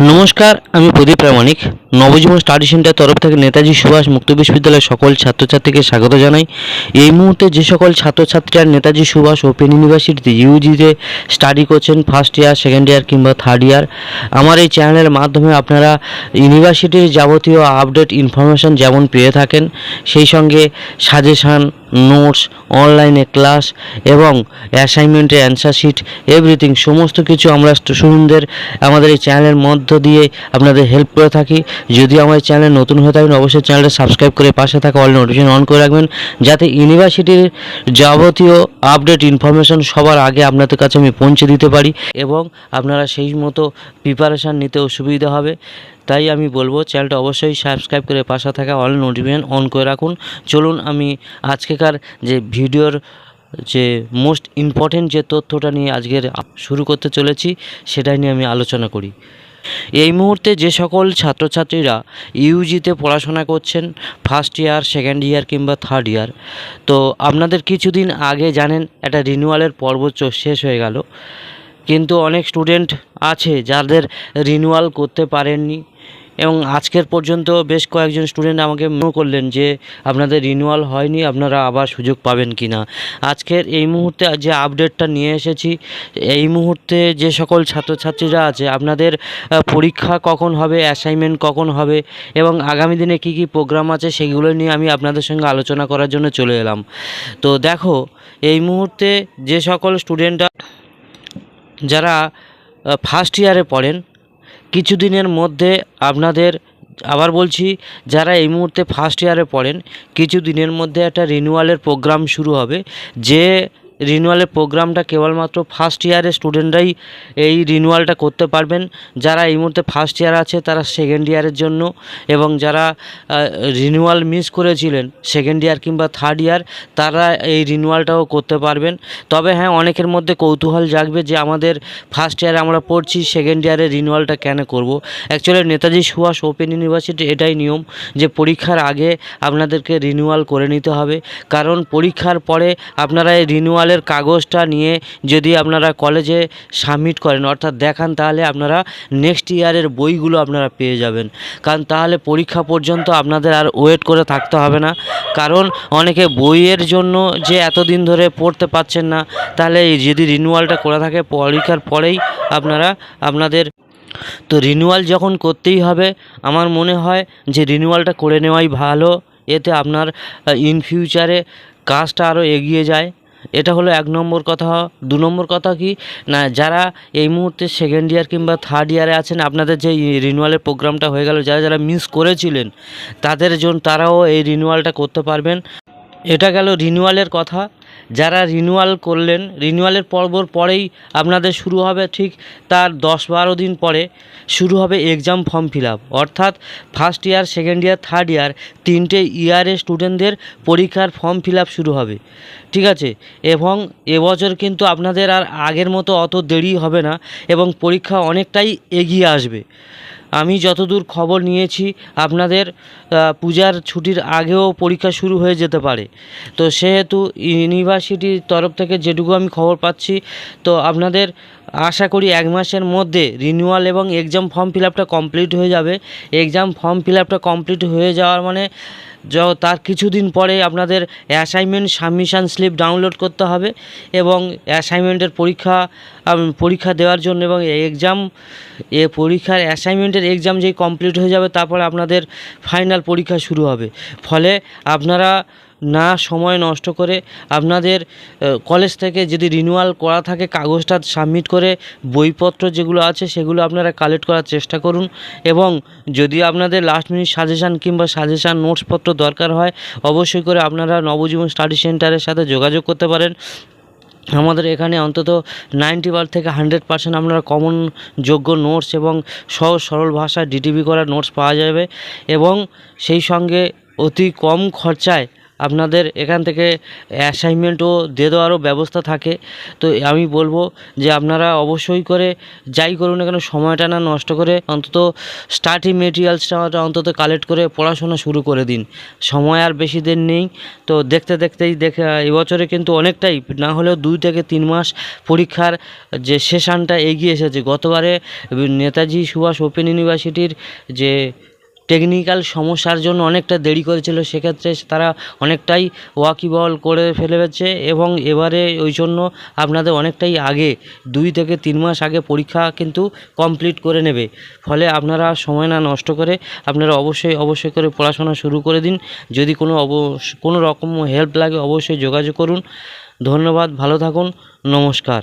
নমস্কার আমি Pradip Pramanik. Nabajiban study centre তরফ থেকে নেতাজি সুভাষ মুক্ত বিশ্ববিদ্যালয়ের সকল ছাত্রছাত্রীকে স্বাগত জানাই। এই মুহূর্তে যে সকল ছাত্রছাত্রীরা নেতাজি সুভাষ ওপেন ইউনিভার্সিটিতে ইউজিতে স্টাডি করছেন ফার্স্ট ইয়ার সেকেন্ড ইয়ার কিংবা থার্ড ইয়ার আমার এই চ্যানেলের মাধ্যমে আপনারা ইউনিভার্সিটির যাবতীয় আপডেট ইনফরমেশন যেমন পেয়ে থাকেন, সেই সঙ্গে সাজেশান নোটস অনলাইনে ক্লাস এবং অ্যাসাইনমেন্টের অ্যান্সার শিট এভরিথিং সমস্ত কিছু আমরা স্টুডেন্টদের আমাদের এই চ্যানেলের মধ্য দিয়ে আপনাদের হেল্প করে থাকি। যদি আমার চ্যানেল নতুন হয়ে থাকেন, অবশ্যই চ্যানেলটা সাবস্ক্রাইব করে পাশে থাকা অল নোটিফিকেশন অন করে রাখবেন, যাতে ইউনিভার্সিটির যাবতীয় আপডেট, ইনফরমেশন সবার আগে আপনাদের কাছে আমি পৌঁছে দিতে পারি এবং আপনারা সেই মতো প্রিপারেশান নিতেও সুবিধা হবে। তাই আমি বলব, চ্যানেলটা অবশ্যই সাবস্ক্রাইব করে পাশে থাকা অল নোটিফিকেশন অন করে রাখুন। চলুন, আমি আজকেকার যে ভিডিওর যে মোস্ট ইম্পর্টেন্ট যে তথ্যটা নিয়ে আজকের শুরু করতে চলেছি, সেটাই নিয়ে আমি আলোচনা করি। এই মুহূর্তে যে সকল ছাত্রছাত্রীরা ইউজিতে পড়াশোনা করছেন ফার্স্ট ইয়ার সেকেন্ড ইয়ার কিংবা থার্ড ইয়ার তো আপনাদের কিছুদিন আগে জানেন একটা রিনিউয়ালের পর্ব শেষ হয়ে গেল। কিন্তু অনেক স্টুডেন্ট আছে যাদের রিনিউয়াল করতে পারেননি। এবং আজকের পর্যন্ত বেশ কয়েকজন স্টুডেন্ট আমাকে মনে করলেন যে আপনাদের রিনিউয়াল হয়নি, আপনারা আবার সুযোগ পাবেন কি না আজকের এই মুহূর্তে যে আপডেটটা নিয়ে এসেছি, এই মুহূর্তে যে সকল ছাত্রছাত্রীরা আছে, আপনাদের পরীক্ষা কখন হবে অ্যাসাইনমেন্ট কখন হবে, এবং আগামী দিনে কি কি প্রোগ্রাম আছে সেগুলো নিয়ে আমি আপনাদের সঙ্গে আলোচনা করার জন্য চলে এলাম। তো দেখো, এই মুহূর্তে যে সকল স্টুডেন্টরা যারা ফার্স্ট ইয়ারে পড়েন কিছুদিনের মধ্যে আপনাদের আবার বলছি, যারা এই মুহূর্তে ফার্স্ট ইয়ারে পড়েন কিছু দিনের মধ্যে একটা রিনিউয়ালের প্রোগ্রাম শুরু হবে, যে রিনিউয়ালের প্রোগ্রামটা কেবলমাত্র ফার্স্ট ইয়ারের স্টুডেন্টরাই এই রিনিউয়ালটা করতে পারবেন। যারা এই মুহূর্তে ফার্স্ট ইয়ার আছে, তারা সেকেন্ড ইয়ারের জন্য এবং যারা রিনিউয়াল মিস করেছিলেন সেকেন্ড ইয়ার কিংবা থার্ড ইয়ার তারা এই রিনিউয়ালটাও করতে পারবেন। তবে হ্যাঁ অনেকের মধ্যে কৌতূহল জাগবে যে আমাদের ফার্স্ট ইয়ারে আমরা পড়ছি সেকেন্ড ইয়ারে রিনিউয়ালটা কেন করব? Actually Netaji Subhas open university এটাই নিয়ম যে পরীক্ষার আগে আপনাদেরকে রিনিউয়াল করে নিতে হবে। কারণ পরীক্ষার পরে আপনারা এই রিনিউয়ালের কাগজটা নিয়ে যদি আপনারা কলেজে সাবমিট করেন, অর্থাৎ দেখান, তাহলে আপনারা নেক্সট ইয়ারের বইগুলো আপনারা পেয়ে যাবেন। কারণ তাহলে পরীক্ষা পর্যন্ত আপনাদের আর ওয়েট করে থাকতে হবে না। কারণ অনেকে বইয়ের জন্য যে এতদিন ধরে পড়তে পারছেন না, তাহলে যদি রিনিউয়ালটা করে থাকে, পরীক্ষার পরেই আপনারা, আপনাদের তো রিনিউয়াল যখন করতেই হবে, আমার মনে হয় যে রিনিউয়ালটা করে নেওয়াই ভালো। এতে আপনার ইন ফিউচারে কাজটা আরও এগিয়ে যায়। এটা হলো এক নম্বর কথা। দু নম্বর কথা কি? না, যারা এই মুহূর্তে সেকেন্ড ইয়ার কিংবা থার্ড ইয়ারে আছেন, আপনাদের যে রিনুয়ালের প্রোগ্রামটা হয়ে গেল, যারা যারা মিস করেছিলেন, তাদের জন্য তারাও এই রিনুয়ালটা করতে পারবেন। এটা গেল রিনুয়ালের কথা। যারা রিনিউয়াল করলেন রিনিউয়ালের পর্বর পরেই আপনাদের শুরু হবে ঠিক তার দশ বারো দিন পরে শুরু হবে এক্সাম ফর্ম ফিল অর্থাৎ first year second year third year তিনটে ইয়ারের স্টুডেন্টদের পরীক্ষার ফর্ম ফিল শুরু হবে। ঠিক আছে? এবং এবছর কিন্তু আপনাদের আর আগের মতো অত দেরি হবে না এবং পরীক্ষা অনেকটাই এগিয়ে আসবে। আমি যতদূর খবর নিয়েছি, আপনাদের পূজার ছুটির আগেও পরীক্ষা শুরু হয়ে যেতে পারে। তো সেহেতু ইউনিভার্সিটির তরফ থেকে যেটুকু আমি খবর পাচ্ছি, তো আপনাদের আশা করি এক মাসের মধ্যে রিনিউয়াল এবং এক্সাম ফর্ম ফিল আপটা কমপ্লিট হয়ে যাবে। এক্সাম ফর্ম ফিল আপটা কমপ্লিট হয়ে যাওয়ার মানে তার কিছুদিন পরে আপনাদের অ্যাসাইনমেন্ট সাবমিশান স্লিপ ডাউনলোড করতে হবে এবং অ্যাসাইনমেন্টের পরীক্ষা পরীক্ষা দেওয়ার জন্য এবং এক্সাম এ পরীক্ষার অ্যাসাইনমেন্টের এক্সাম যেই কমপ্লিট হয়ে যাবে তারপরে আপনাদের ফাইনাল পরীক্ষা শুরু হবে। ফলে আপনারা না সময় নষ্ট করে আপনাদের কলেজ থেকে যদি রিনিউয়াল করা থাকে, কাগজটা সাবমিট করে বইপত্র যেগুলো আছে সেগুলো আপনারা কালেক্ট করার চেষ্টা করুন। এবং যদি আপনাদের লাস্ট মিনিট সাজেশান কিংবা সাজেশান নোটসপত্র দরকার হয়, অবশ্যই করে আপনারা নবজীবন স্টাডি সেন্টারের সাথে যোগাযোগ করতে পারেন। আমাদের এখানে অন্তত নাইনটি বার থেকে হান্ড্রেড পার্সেন্ট আপনারা কমন যোগ্য নোটস এবং সহজ সরল ভাষায় ডিটিভি করা নোটস পাওয়া যাবে। এবং সেই সঙ্গে অতি কম খরচায় আপনাদের এখান থেকে অ্যাসাইনমেন্টও দিয়ে দেওয়ারও ব্যবস্থা থাকে। তো আমি বলব যে আপনারা অবশ্যই করে যাই করুন না কেন, সময়টা না নষ্ট করে অন্তত স্টার্টিং মেটেরিয়ালসটা অন্তত কালেক্ট করে পড়াশোনা শুরু করে দিন। সময় আর বেশি দিন নেই। তো দেখতে দেখতেই দেখে এবছরে কিন্তু অনেকটাই, না হলেও দুই থেকে তিন মাস পরীক্ষার যে সেশনটা এগিয়ে এসেছে। গতবারে নেতাজি সুভাষ ওপেন ইউনিভার্সিটির যে টেকনিক্যাল সমস্যার জন্য অনেকটা দেরি করেছিল, সেক্ষেত্রে তারা অনেকটাই ওয়াকিবল করে ফেলেছে এবং এবারে ওই জন্য আপনাদের অনেকটাই আগে, দুই থেকে তিন মাস আগে পরীক্ষা কিন্তু কমপ্লিট করে নেবে। ফলে আপনারা সময় না নষ্ট করে আপনারা অবশ্যই অবশ্যই করে পড়াশোনা শুরু করে দিন। যদি কোনো অব, কোনো রকম হেল্প লাগে অবশ্যই যোগাযোগ করুন। ধন্যবাদ, ভালো থাকুন, নমস্কার।